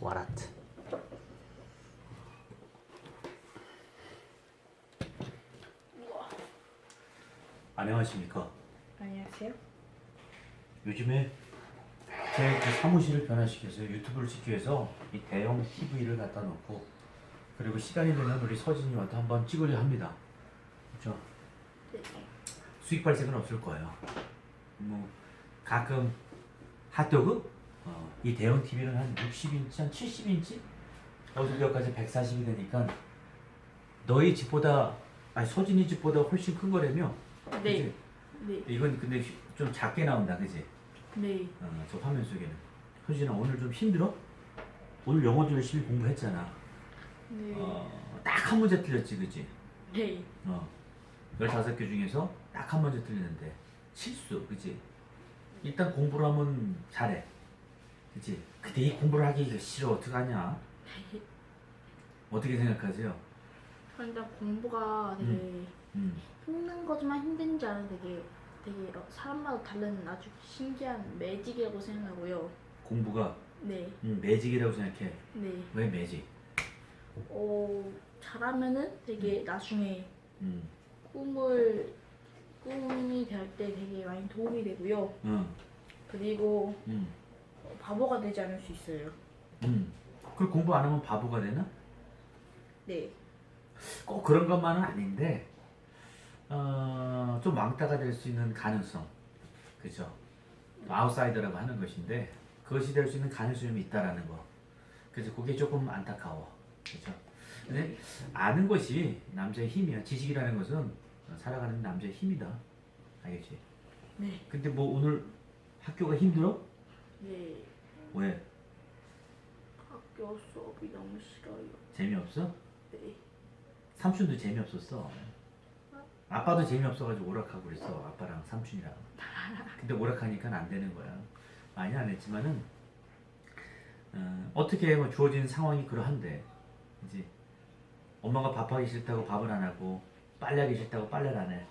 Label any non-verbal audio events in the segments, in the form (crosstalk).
와라트. 안녕하십니까. 안녕하세요. 요즘에 제 그 사무실을 변화시켜서 유튜브를 찍기 위해서 이 대형 TV를 갖다 놓고 그리고 시간이 되면 우리 서진이와도 한번 찍으려 합니다. 그렇죠? 수익 발생은 없을 거예요. 뭐 가끔 핫도그 어, 이 대형 TV는 한 60인치, 한 70인치 어느 몇까지 140이 되니까 너희 집보다 아니 서진이 집보다 훨씬 큰 거라며. 네. 그치? 네. 이건 근데 좀 작게 나온다, 그지? 네. 어, 저 화면 속에는. 서진아 오늘 좀 힘들어? 오늘 영어도 열심히 공부했잖아. 네. 어, 딱 한 문제 틀렸지, 그지? 네. 어. 15개 중에서 딱 한 문제 틀리는데 실수, 그치? 일단 공부를 하면 잘해. 그치? 근데 이 공부를 하기 싫어. 어떡하냐? 어떻게 생각하세요? 근데 공부가 되게 음. 힘든 거지만 힘든지 않은 되게 되게 어, 사람마다 다른 아주 신기한 매직이라고 생각하고요. 공부가 네. 음, 매직이라고 생각해. 네. 왜 매직? 어 잘하면은 되게 나중에 음. 꿈을 꿈이 될 때 되게 많이 도움이 되고요. 응. 그리고 음. 어, 바보가 되지 않을 수 있어요. 음. 그걸 공부 안 하면 바보가 되나? 네. 꼭 그런 것만은 아닌데 어, 좀 왕따가 될 수 있는 가능성 그죠 아웃사이더라고 하는 것인데 그것이 될 수 있는 가능성이 있다라는 거 그래서 그게 조금 안타까워 그죠 근데 아는 것이 남자의 힘이야 지식이라는 것은 살아가는 남자의 힘이다 알겠지 네. 근데 뭐 오늘 학교가 힘들어? 네. 왜? 학교 수업이 너무 싫어요. 재미없어? 네. 삼촌도 재미없었어. 아빠도 재미없어가지고 오락하고 그랬어. 아빠랑 삼촌이랑. (laughs) 근데 오락하니까 안 되는 거야. 많이 안 했지만은 어, 어떻게 뭐 주어진 상황이 그러한데 이제 엄마가 밥하기 싫다고 밥을 안 하고 빨래하기 싫다고 빨래를 안 해.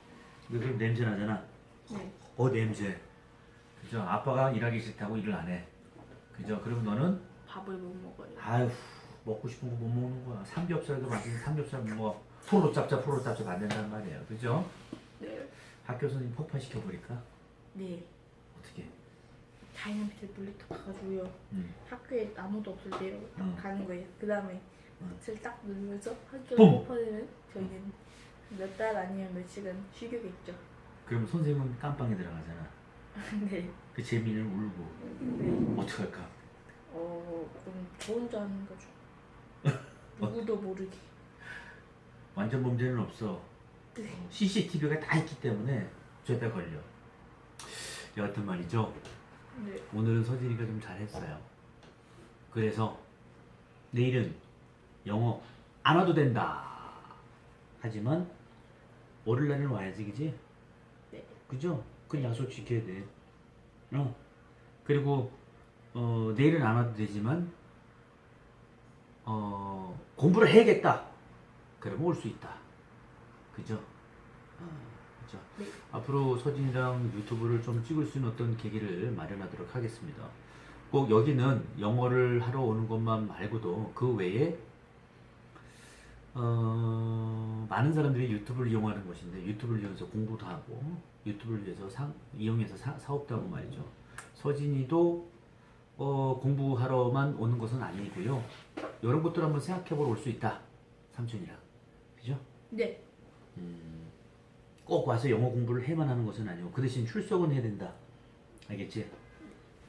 근데 그럼 냄새 나잖아. 네. 어 냄새. 그죠? 아빠가 일하기 싫다고 일을 안 해. 그죠? 그럼 너는 밥을 못 먹어요. 아유 먹고 싶은 거 못 먹는 거야. 삼겹살도 맛있는 삼겹살 뭐 포로 짭짭 포로 짭짭 안 된단 말이에요. 그죠? 네. 학교 선생님 폭파시켜 버릴까? 네. 어떻게? 다이나믹을 놀이터 가가지고요. 음. 학교에 아무도 없을 때 이러고 딱 음. 가는 거예요. 그 다음에 음. 버튼을 딱 누르면서 학교를 뿜! 퍼내면 저희는 몇 달 아니면 며칠은 쉬겠죠. 그럼 선생님은 깜빵에 들어가잖아. (laughs) 네. 그 재민이는 울고 네. 어떡할까? 어, 그럼 저 혼자 하는 거죠. (laughs) 누구도 모르게. 완전 범죄는 없어. 네. CCTV가 다 있기 때문에 죄다 걸려. 여하튼 말이죠. 네. 오늘은 서진이가 좀 잘했어요. 그래서 내일은 영어 안 와도 된다. 하지만 월요일날은 와야지, 그지? 네. 그죠? 그 약속 지켜야 돼. 어. 그리고 어, 내일은 안 와도 되지만 어, 공부를 해야겠다. 그러면 올 수 있다. 그죠? 어, 그죠? 네. 앞으로 서진이랑 유튜브를 좀 찍을 수 있는 어떤 계기를 마련하도록 하겠습니다. 꼭 여기는 영어를 하러 오는 것만 말고도 그 외에 어, 많은 사람들이 유튜브를 이용하는 것인데 유튜브를 이용해서 공부도 하고 유튜브를 위해서 상, 이용해서 사, 사업도 하고 말이죠. 서진이도 어, 공부하러만 오는 것은 아니고요. 이런 것들 한번 생각해보러 올 수 있다. 삼촌이랑. 그죠? 네. 꼭 와서 영어 공부를 해만 하는 것은 아니고 그 대신 출석은 해야 된다. 알겠지?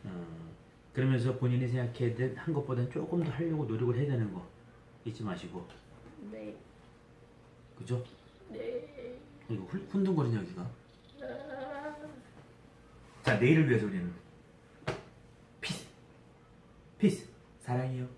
어, 그러면서 본인이 생각해 한 것보다는 조금 더 하려고 노력을 해야 되는 거 잊지 마시고. 네. 그죠? 네. 이거 훌- 훈둥거리냐 여기가? 아. 자 내일을 위해서 우리는 피스 피스 사랑해요